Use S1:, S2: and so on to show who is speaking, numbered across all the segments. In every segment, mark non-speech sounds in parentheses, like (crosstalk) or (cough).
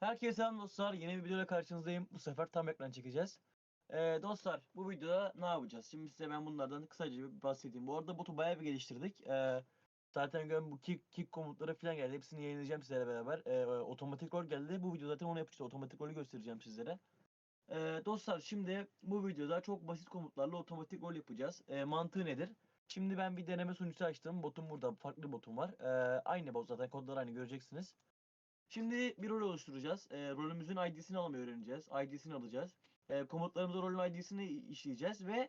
S1: Herkese selam dostlar. Yeni bir videoyla karşınızdayım. Bu sefer tam ekran çekeceğiz. Ee, dostlar bu videoda ne yapacağız? Şimdi size ben bunlardan kısaca bir bahsedeyim. Bu arada botu bayağı bir geliştirdik. Ee, zaten görün bu kick, kick komutları falan geldi. Hepsini yayınlayacağım sizlere beraber. Ee, otomatik rol geldi. Bu video zaten onu yapacağız. Otomatik rolü göstereceğim sizlere. Ee, dostlar şimdi bu videoda çok basit komutlarla otomatik rol yapacağız. Ee, mantığı nedir? Şimdi ben bir deneme sunucusu açtım. Botum burada. Farklı botum var. Ee, aynı bot zaten kodlar aynı göreceksiniz. Şimdi bir rol oluşturacağız. E, rolümüzün ID'sini almayı öğreneceğiz. ID'sini alacağız. E, komutlarımızda rolün ID'sini işleyeceğiz ve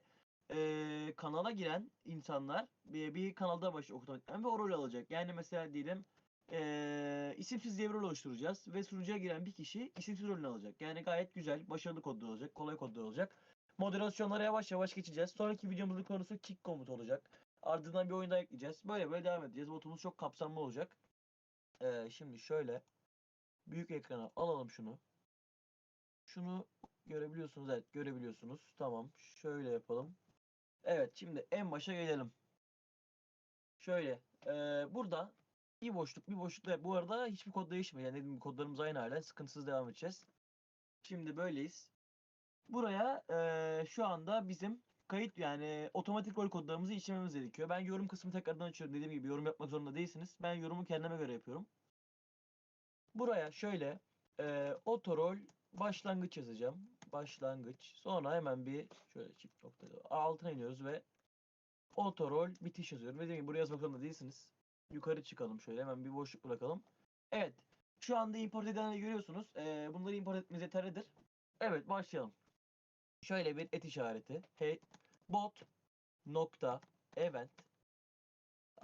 S1: e, kanala giren insanlar bir, bir kanalda başlayacak otomatikten ve o rolü alacak. Yani mesela diyelim e, isimsiz diye bir rol oluşturacağız ve sunucuya giren bir kişi isimsiz rolünü alacak. Yani gayet güzel, başarılı kodlu olacak, kolay kodlu olacak. Moderasyonlara yavaş yavaş geçeceğiz. Sonraki videomuzun konusu kick komutu olacak. Ardından bir oyun daha ekleyeceğiz. Böyle böyle devam edeceğiz. Botumuz çok kapsamlı olacak. E, şimdi şöyle büyük ekrana alalım şunu. Şunu görebiliyorsunuz. Evet görebiliyorsunuz. Tamam. Şöyle yapalım. Evet şimdi en başa gelelim. Şöyle. eee, burada bir boşluk bir boşluk. ve Bu arada hiçbir kod değişmiyor. Yani dediğim kodlarımız aynı hala. Sıkıntısız devam edeceğiz. Şimdi böyleyiz. Buraya eee, şu anda bizim kayıt yani otomatik rol kodlarımızı işlememiz gerekiyor. Ben yorum kısmını tekrardan açıyorum. Dediğim gibi yorum yapmak zorunda değilsiniz. Ben yorumu kendime göre yapıyorum. Buraya şöyle e, otorol başlangıç yazacağım. Başlangıç. Sonra hemen bir şöyle çift nokta altına iniyoruz ve otorol bitiş yazıyorum. Dediğim gibi buraya yazmak zorunda değilsiniz. Yukarı çıkalım şöyle hemen bir boşluk bırakalım. Evet. Şu anda import edenleri görüyorsunuz. E, bunları import etmemiz yeterlidir. Evet başlayalım. Şöyle bir et işareti. Hey, bot nokta event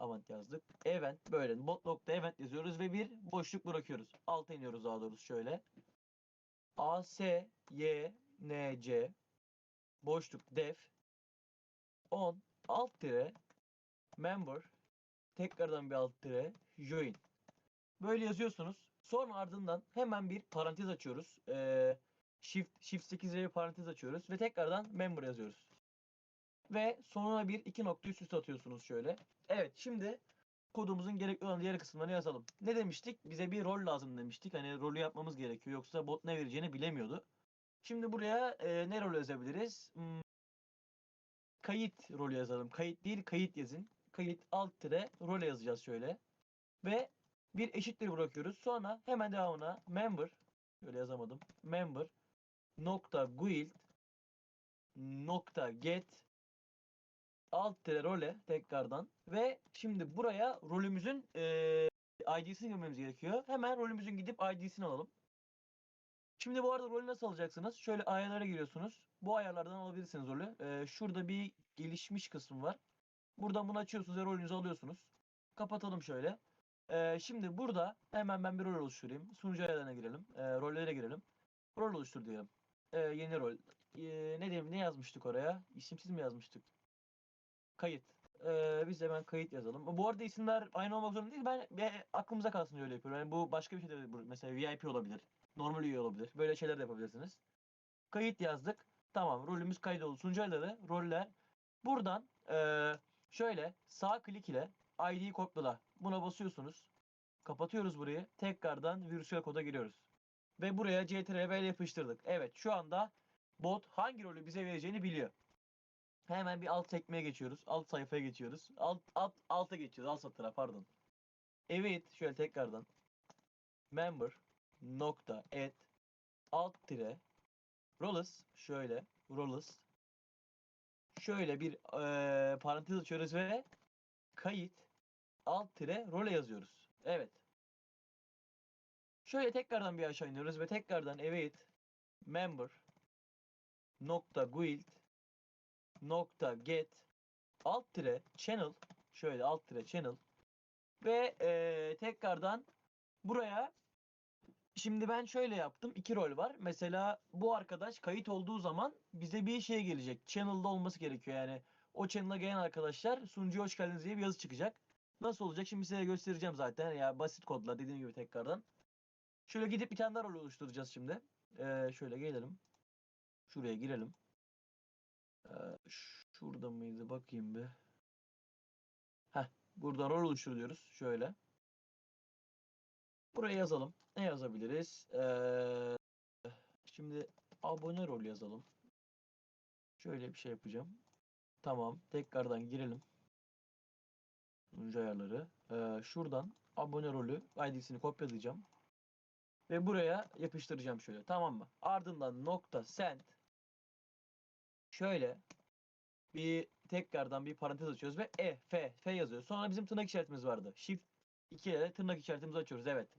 S1: Avant yazdık. Event böyle bot nokta event yazıyoruz ve bir boşluk bırakıyoruz. Alta iniyoruz daha doğrusu şöyle. A S Y N C boşluk def 10 alt tire member tekrardan bir alt tire join. Böyle yazıyorsunuz. Sonra ardından hemen bir parantez açıyoruz. Ee, shift shift 8 ile bir parantez açıyoruz ve tekrardan member yazıyoruz. Ve sonuna bir iki nokta üst üste atıyorsunuz şöyle. Evet şimdi kodumuzun gerekli olan diğer kısımlarını yazalım. Ne demiştik? Bize bir rol lazım demiştik. Hani rolü yapmamız gerekiyor. Yoksa bot ne vereceğini bilemiyordu. Şimdi buraya e, ne rol yazabiliriz? Hmm, kayıt rolü yazalım. Kayıt değil kayıt yazın. Kayıt alt tire rol yazacağız şöyle. Ve bir eşittir bırakıyoruz. Sonra hemen devamına member şöyle yazamadım. Member nokta guild nokta get alt tire role tekrardan ve şimdi buraya rolümüzün eee ID'sini girmemiz gerekiyor. Hemen rolümüzün gidip ID'sini alalım. Şimdi bu arada rolü nasıl alacaksınız? Şöyle ayarlara giriyorsunuz. Bu ayarlardan alabilirsiniz rolü. Eee, şurada bir gelişmiş kısım var. Buradan bunu açıyorsunuz ve rolünüzü alıyorsunuz. Kapatalım şöyle. Eee, şimdi burada hemen ben bir rol oluşturayım. Sunucu ayarlarına girelim. Eee, rollere girelim. Rol oluştur diyelim. Eee, yeni rol. Eee, ne diyeyim ne yazmıştık oraya? İsimsiz mi yazmıştık? Kayıt. Ee, biz hemen kayıt yazalım. Bu arada isimler aynı olmak zorunda değil. Ben bir aklımıza kalsın diye öyle yapıyorum. Yani bu başka bir şey de. Mesela VIP olabilir. Normal üye olabilir. Böyle şeyler de yapabilirsiniz. Kayıt yazdık. Tamam. Rolümüz kaydoldu. Sunucu ayarları, roller. Buradan ee, şöyle sağ klik ile ID'yi kopyala. Buna basıyorsunuz. Kapatıyoruz burayı. Tekrardan virüsel koda giriyoruz. Ve buraya CTRL yapıştırdık. Evet şu anda bot hangi rolü bize vereceğini biliyor. Hemen bir alt sekmeye geçiyoruz. Alt sayfaya geçiyoruz. Alt alt alta geçiyoruz. Alt satıra pardon. Evet şöyle tekrardan. Member nokta add alt tire rollers şöyle rollers şöyle bir eee parantez açıyoruz ve kayıt alt tire role yazıyoruz. Evet. Şöyle tekrardan bir aşağı iniyoruz ve tekrardan evet member nokta guild nokta get alt tire channel şöyle alt tire channel ve eee, tekrardan buraya şimdi ben şöyle yaptım iki rol var. Mesela bu arkadaş kayıt olduğu zaman bize bir şey gelecek channel'da olması gerekiyor. Yani o channel'a gelen arkadaşlar sunucuya hoş geldiniz diye bir yazı çıkacak. Nasıl olacak? Şimdi size göstereceğim zaten. Ya basit kodlar dediğim gibi tekrardan. Şöyle gidip bir tane daha rol oluşturacağız şimdi. Eee, şöyle gelelim. Şuraya girelim. ee, şurada mıydı bakayım bir. Heh, burada rol oluşturuyoruz şöyle. Buraya yazalım. Ne yazabiliriz? Ee, şimdi abone rol yazalım. Şöyle bir şey yapacağım. Tamam. Tekrardan girelim. Sunucu ayarları. Ee, şuradan abone rolü ID'sini kopyalayacağım. Ve buraya yapıştıracağım şöyle. Tamam mı? Ardından nokta send şöyle bir tekrardan bir parantez açıyoruz ve E, F, F yazıyor. Sonra bizim tırnak işaretimiz vardı. Shift 2 ile tırnak işaretimizi açıyoruz. Evet.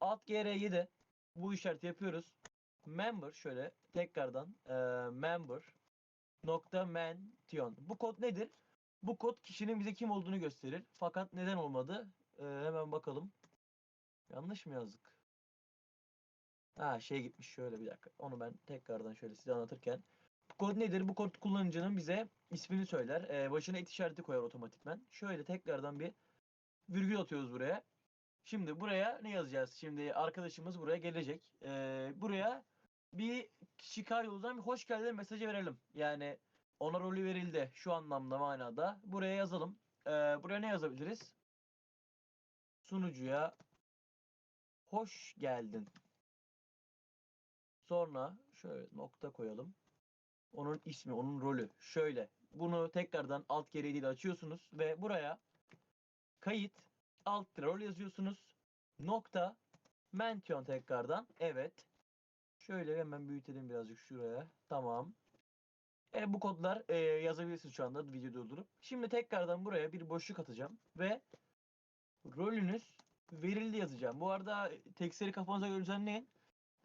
S1: Alt GR'yi de bu işareti yapıyoruz. Member şöyle tekrardan e, member nokta mention. Bu kod nedir? Bu kod kişinin bize kim olduğunu gösterir. Fakat neden olmadı? E, hemen bakalım. Yanlış mı yazdık? Ha şey gitmiş şöyle bir dakika. Onu ben tekrardan şöyle size anlatırken. Bu kod nedir? Bu kod kullanıcının bize ismini söyler. Ee, başına et işareti koyar otomatikmen. Şöyle tekrardan bir virgül atıyoruz buraya. Şimdi buraya ne yazacağız? Şimdi arkadaşımız buraya gelecek. Ee, buraya bir yoldan bir hoş geldin mesajı verelim. Yani ona rolü verildi şu anlamda manada. Buraya yazalım. Ee, buraya ne yazabiliriz? Sunucuya hoş geldin. Sonra şöyle nokta koyalım. Onun ismi, onun rolü. Şöyle. Bunu tekrardan alt gereğiyle açıyorsunuz ve buraya kayıt alt rol yazıyorsunuz. Nokta mention tekrardan. Evet. Şöyle hemen büyütelim birazcık şuraya. Tamam. E, bu kodlar e, yazabilirsiniz şu anda videoda durdurup. Şimdi tekrardan buraya bir boşluk atacağım ve rolünüz verildi yazacağım. Bu arada tekstleri kafanıza göre düzenleyin.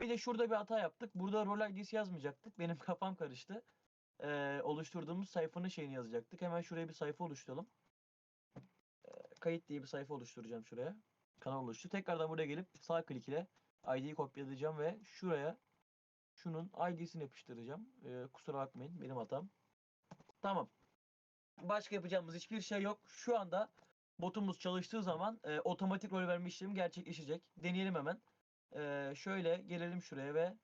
S1: Bir de şurada bir hata yaptık. Burada rol ID'si yazmayacaktık. Benim (laughs) kafam karıştı. Ee, oluşturduğumuz sayfanın şeyini yazacaktık. Hemen şuraya bir sayfa oluşturalım. Ee, kayıt diye bir sayfa oluşturacağım şuraya. Kanal oluştu. Tekrardan buraya gelip sağ klik ile ID'yi kopyalayacağım ve şuraya şunun ID'sini yapıştıracağım. Ee, kusura bakmayın benim hatam. Tamam. Başka yapacağımız hiçbir şey yok. Şu anda botumuz çalıştığı zaman e, otomatik rol verme işlemi gerçekleşecek. Deneyelim hemen. Ee, şöyle gelelim şuraya ve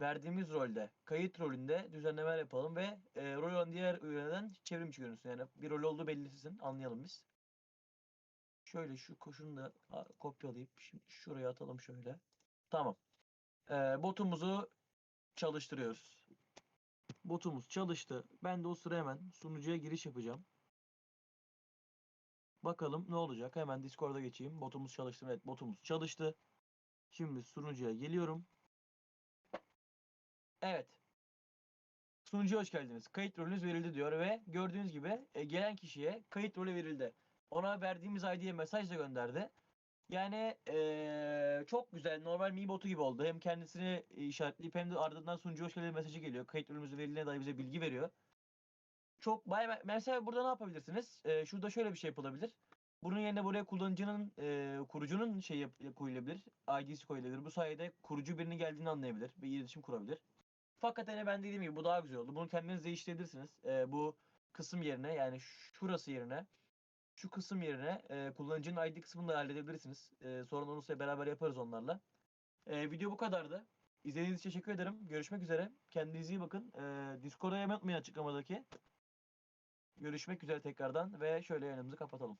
S1: verdiğimiz rolde, kayıt rolünde düzenlemeler yapalım ve e, rol olan diğer üyeden çevrim içi görünsün. Yani bir rol olduğu belirtilsin. Anlayalım biz. Şöyle şu koşunu da kopyalayıp şimdi şuraya atalım şöyle. Tamam. Ee, botumuzu çalıştırıyoruz. Botumuz çalıştı. Ben de o sıra hemen sunucuya giriş yapacağım. Bakalım ne olacak. Hemen Discord'a geçeyim. Botumuz çalıştı. Evet botumuz çalıştı. Şimdi sunucuya geliyorum. Evet. Sunucuya hoş geldiniz. Kayıt rolünüz verildi diyor ve gördüğünüz gibi e, gelen kişiye kayıt rolü verildi. Ona verdiğimiz ID'ye mesaj da gönderdi. Yani e, çok güzel normal Mi botu gibi oldu. Hem kendisini işaretleyip hem de ardından sunucu hoş geldiniz mesajı geliyor. Kayıt rolümüzün verildiğine dair bize bilgi veriyor. Çok bayağı mesela burada ne yapabilirsiniz? E, şurada şöyle bir şey yapılabilir. Bunun yerine buraya kullanıcının, e, kurucunun şey yap, koyulabilir. ID'si koyulabilir. Bu sayede kurucu birinin geldiğini anlayabilir. ve iletişim kurabilir. Fakat hani ben dediğim gibi bu daha güzel oldu. Bunu kendiniz değiştirebilirsiniz. E, bu kısım yerine yani şurası yerine şu kısım yerine e, kullanıcının ID kısmını da halledebilirsiniz. E, onu size beraber yaparız onlarla. E, video bu kadardı. İzlediğiniz için teşekkür ederim. Görüşmek üzere. Kendinize iyi bakın. E, Discord'a hemen unutmayın açıklamadaki. Görüşmek üzere tekrardan ve şöyle yayınımızı kapatalım.